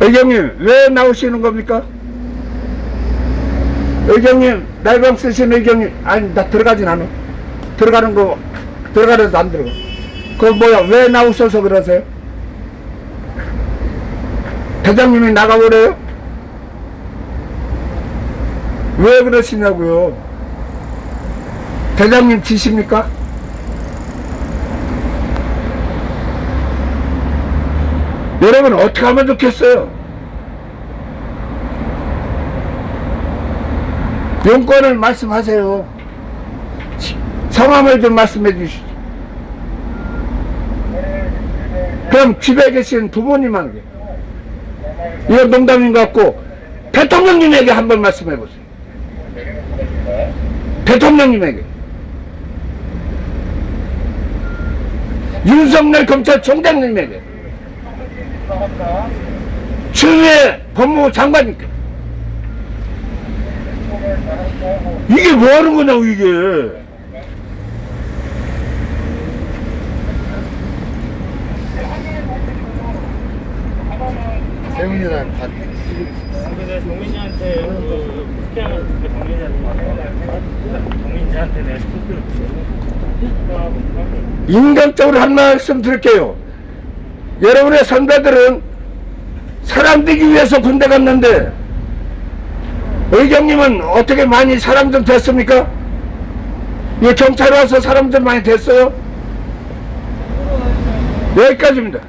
의경님 왜 나오시는 겁니까? 의경님 날방 쓰신 의경님 아니 나 들어가진 않아 들어가는 거 들어가려도 안 들어가 그 뭐야 왜 나오셔서 그러세요? 대장님이 나가버려요? 왜 그러시냐고요 대장님 지십니까? 여러분 어떻게 하면 좋겠어요? 용건을 말씀하세요. 성함을 좀 말씀해 주시죠. 그럼 집에 계신 부모님에게 이건 농담인 것 같고 대통령님에게 한번 말씀해 보세요. 대통령님에게 윤석열 검찰총장님에게 추미애 법무부 장관님께 이게 뭐 하는 거냐고 이게. 세훈이랑 다 근데 동민이한테 그 국회의원 그 동민이한테 동민이한테 내 인간적으로 한 말씀 드릴게요 여러분의 선배들은 사람 되기 위해서 군대 갔는데 의경님은 어떻게 많이 사람 좀 됐습니까? 이 경찰 와서 사람 좀 많이 됐어요? 여기까지입니다